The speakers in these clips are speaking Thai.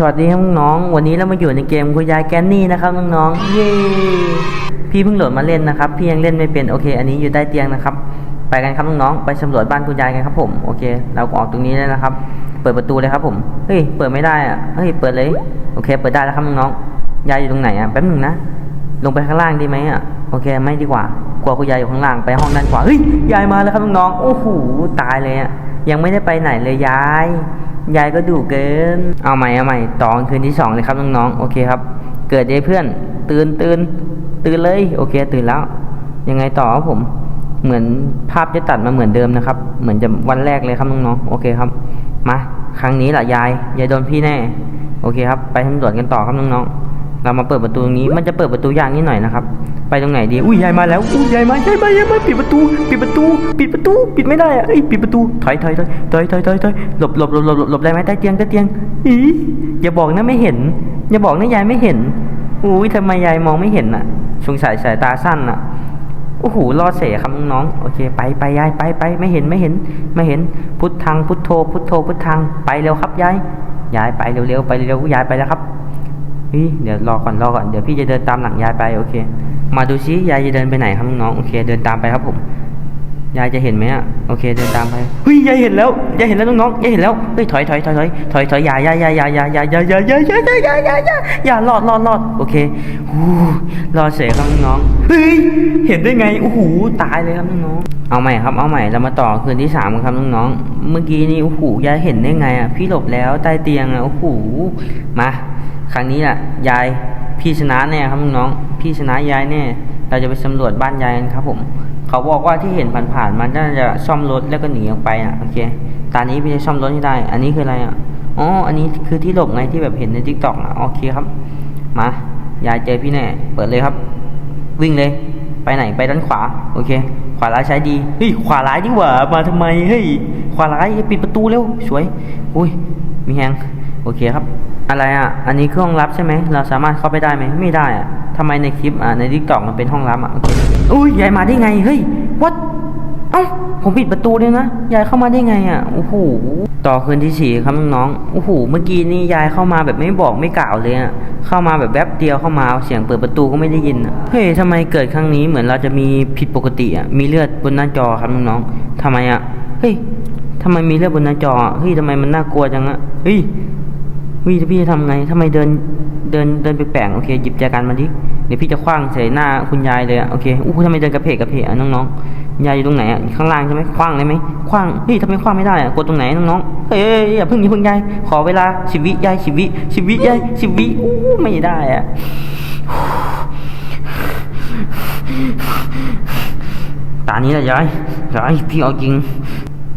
สวัสดีครับน้อง วันนี้เรามาอยู่ในเกมคุณยายแกนนี่นะครับน้องๆเย้พี่เพิ่งโหลดมาเล่นนะครับ พี่ยังเล่นไม่เป็นโอเค อันนี้อยู่ใต้เตียงนะครับ ไปกันครับน้องๆไปสำรวจบ้านคุณยายกันครับผมโอเค เราออกตรงนี้เลยนะครับ เปิดประตูเลยครับผมเฮ้ยเปิดไม่ได้อะเฮ้ยเปิดเลยโอเค เปิดได้แล้วครับน้องๆยายอยู่ตรงไหนอะแป๊บหนึ่งนะลงไปข้างล่างดีไหมอะโอเคไม่ดีกว่ากลัวคุณยายอยู่ข้างล่างไปห้องด้านขวาเฮ้ยยายมาแล้วครับน้องๆโอ้โหตายเลยอะยังไม่ได้ไปไหนเลยยาย ยายก็ดุเกิน เอาใหม่เอาใหม่ต่อคืนที่สองเลยครับน้องๆ โอเคครับ เกิดยายเพื่อน ตื่นตื่นตื่นเลย โอเค ตื่นแล้ว ยังไงต่อครับผม เหมือนภาพจะตัดมาเหมือนเดิมนะครับ เหมือนจะวันแรกเลยครับน้องๆ โอเคครับ มา ครั้งนี้แหละยาย ยายโดนพี่แน่ โอเคครับ ไปสำรวจกันต่อครับน้องๆ เรามาเปิดประตูตรงนี้ มันจะเปิดประตูยากนิดหน่อยนะครับ ไปตรงไหนดี อุ้ยยายมาแล้ว อุ้ยยายมายายมายายมาปิดประตู ปิดประตู ปิดประตู ปิดไม่ได้อะเอ้ยปิดประตู ถอยถอยถอยถอยถอยถอยถอยหลบหลบหลบหลบหลบได้ไหมใต้เตียงใต้เตียง อีอย่าบอกนะไม่เห็น อย่าบอกนะยายไม่เห็น อุ้ยทำไมยายมองไม่เห็นอะ สงสัยสายตาสั้นอะโอ้โหรอดเสียครับน้อง โอเค ไปไปยายไปไปไม่เห็นไม่เห็น ไม่เห็น พุทธังพุทโธ พุทโธพุทธัง ไปเร็วครับยาย ยายไปเร็วๆไปเร็วยายไปแล้วครับเฮ้ยเดี๋ยวรอก่อนรอก่อน เดี๋ยวพี่จะเดินตามหลังยายไป โอเค มาดูซิยายจะเดินไปไหนครับน้องโอเค เดินตามไปครับผม ยายจะเห็นไหมอะโอเค เดินตามไปเฮ้ยยายเห็นแล้วยายเห็นแล้วน้องๆยายเห็นแล้วเฮ้ยถอยถอยถอยถอยถอยถอยยายยายยายยายยายยายยายยายยายยายยายยายยายยายอย่ารอดรอดรอดโอเคฮู้รอดเสียครับน้องเฮ้ยเห็นได้ไงโอ้โหตายเลยครับน้องเอาใหม่ครับเอาใหม่เรามาต่อคืนที่สามครับน้องๆเมื่อกี้นี่โอ้โหยายเห็นได้ไงอะพี่หลบแล้วใต้เตียงอะโอ้โหมา ครั้งนี้แหละยายพี่ชนะแน่ครับน้อง พี่ชนะยายแน่เราจะไปสำรวจบ้านยายกันครับ ผม เขาบอกว่าที่เห็นผ่านๆมันน่าจะซ่อมรถแล้วก็หนีออกไปอะโอเคตอนนี้พี่จะซ่อมรถให้ได้ อันนี้คืออะไรอะอ๋ออันนี้คือที่หลบไงที่แบบเห็นในทิกตอกอะโอเคครับ มายายเจอพี่แน่เปิดเลยครับ วิ่งเลย ไปไหนไปด้านขวาโอเค ขวาร้ายใช้ดีเฮ้ยขวาร้ายดีกว่ามาทำไมเฮ้ยขวาร้ายปิดประตูเร็วสวย อุ้ยมีแฮง อเคครับ อะไรอะ อันนี้เคือห้องลับใช่ไหม เราสามารถเข้าไปได้ไหม ไม่ได้อะทำไมในคลิปอะในทิกตอกมันเป็นห้องลับอะ โอเคอุ้ยยายมาได้ไง เฮ้ย what เอ้าผมปิดประตูเลยนะ ยายเข้ามาได้ไงอะ โอ้โห ต่อคืนที่สี่ครับน้องๆโอ้โห เมื่อกี้นี่ยายเข้ามาแบบไม่บอกไม่กล่าวเลยอะ เข้ามาแบบแวบเดียวเข้ามา เสียงเปิดประตูก็ไม่ได้ยินอะ เฮ้ยทำไมเกิดครั้งนี้เหมือนเราจะมีผิดปกติอะ มีเลือดบนหน้าจอครับน้องๆทำไมอะ เฮ้ยทำไมมีเลือดบนหน้าจอ เฮ้ยทำไมมันน่ากลัวจังอะ เฮ้ย วิพี่จะทำไงทำไมเดินเดินเดินไปแปลกๆโอเคหยิบแจกันมาดิเดี๋ยวพี่จะคว้างใส่หน้าคุณยายเลยอะโอเคอู้ทำไมเดินกระเพกกระเพกอะน้องๆยายอยู่ตรงไหนอะข้างล่างใช่ไหมคว้างได้ไหมคว้างเฮ้ยทำไมคว้างไม่ได้อะกดตรงไหนน้องๆเฮ้ยอย่าเพิ่งอย่าเพิ่งยายขอเวลาสิบวิยายสิบวิสิบวิยายสิบวิอู้ไม่ได้อะตานี้แหละยายยายพี่เอาจริง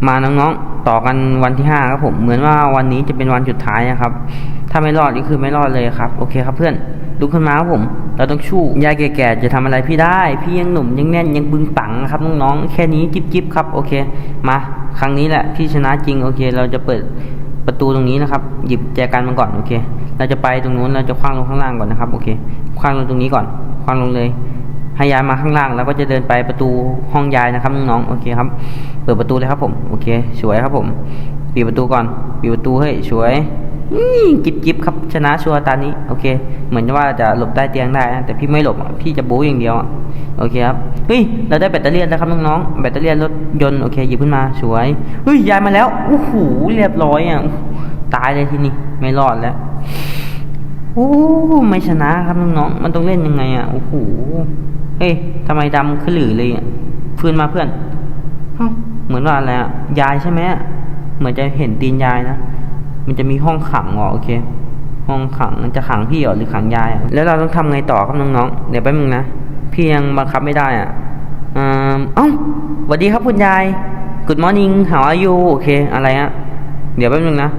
มาน้องๆ ต่อกันวันที่ห้าครับผม เหมือนว่าวันนี้จะเป็นวันสุดท้ายนะครับ ถ้าไม่รอดนี่คือไม่รอดเลยครับ โอเคครับเพื่อนลุกขึ้นมาครับผม เราต้องชู้ยายแก่ๆจะทำอะไรพี่ได้ พี่ยังหนุ่มยังแน่นยังบึงปังครับน้องๆ แค่นี้จิ๊บๆครับ โอเค มาครั้งนี้แหละพี่ชนะจริง โอเค เราจะเปิดประตูตรงนี้นะครับ หยิบแจกันมาก่อน โอเค เราจะไปตรงนู้น เราจะคว้างลงข้างล่างก่อนนะครับ โอเค คว้างลงตรงนี้ก่อน คว้างลงเลย ให้ยายมาข้างล่างแล้วก็จะเดินไปประตูห้องยายนะครับน้องๆโอเคครับ เปิดประตูเลยครับผมโอเคสวยครับผมปิดประตูก่อนปิดประตูเฮ้สวยนี่จิบจิบครับชนะชัวร์ตานี้โอเค เหมือนว่าจะหลบใต้เตียงได้นะแต่พี่ไม่หลบพี่จะบู๊อย่างเดียวโอเคครับเฮ้ยเราได้แบตเตอรี่แล้วครับน้องๆแบตเตอรี่รถยนต์โอเคหยิบขึ้นมาสวยเฮ้ยย้ายมาแล้วโอ้โหเรียบร้อยอะตายเลยทีนี้ไม่รอดแล้วโอ้ไม่ชนะครับน้องๆมันต้องเล่นยังไงอะโอ้โห เฮ้ยทำไมดำขึ้นหลือเลยอะฟื้นมาเพื่อนเอ้าเหมือนว่าอะไรอะยายใช่ไหมอะเหมือนจะเห็นตีนยายนะมันจะมีห้องขังอ๋อโอเค ห้องขังมันจะขังพี่เหรอหรือขังยายอะแล้วเราต้องทำไงต่อครับน้องๆเดี๋ยวแป๊บนึงนะพี่ยังบังคับไม่ได้อะอืมเอ้าสวัสดีครับคุณยาย Good morning how are you โอเค อะไรอะเดี๋ยวแป๊บนึงนะ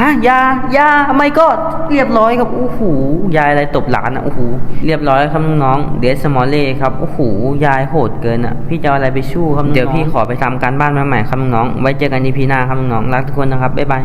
ฮะยายาไม่ก็เรียบร้อยครับโอ้โหยายอะไรตบหลานอะโอ้โหเรียบร้อยครับน้องๆเดสมอลเล่ครับโอ้โหยายโหดเกินอะ พี่จะอะไรไปชู้ครับเดี๋ยวพี่ขอไปทำการบ้านมาใหม่ครับน้องๆไว้เจอกันในพีหน้าครับน้องๆรักทุกคนนะครับบ๊ายบาย